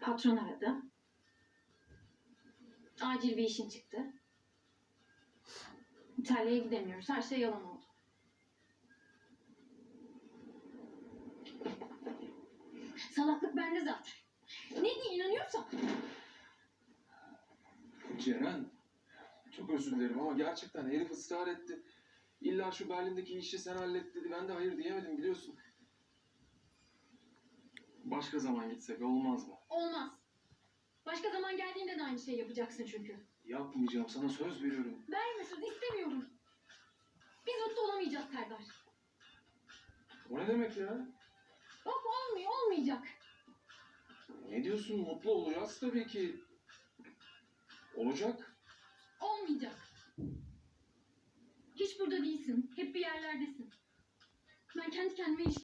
Patron aradı. Acil bir işin çıktı. İtalya'ya gidemiyoruz. Her şey yalan oldu. Salaklık bende zaten. Ne diye inanıyorsam. Ceren, çok özür dilerim ama gerçekten herif ısrar etti. İlla şu Berlin'deki işi sen hallet dedi. Ben de hayır diyemedim biliyorsun. Başka zaman gitsek olmaz mı? Olmaz. Başka zaman geldiğinde de aynı şeyi yapacaksın çünkü. Yapmayacağım sana söz veriyorum. Verme söz istemiyorum. Biz mutlu olamayacağız Serdar. O ne demek ya? Bak olmuyor, olmayacak. Ne diyorsun? Mutlu olacağız tabii ki. Olacak. Olmayacak. Hiç burada değilsin. Hep bir yerlerdesin. Ben kendi kendime iş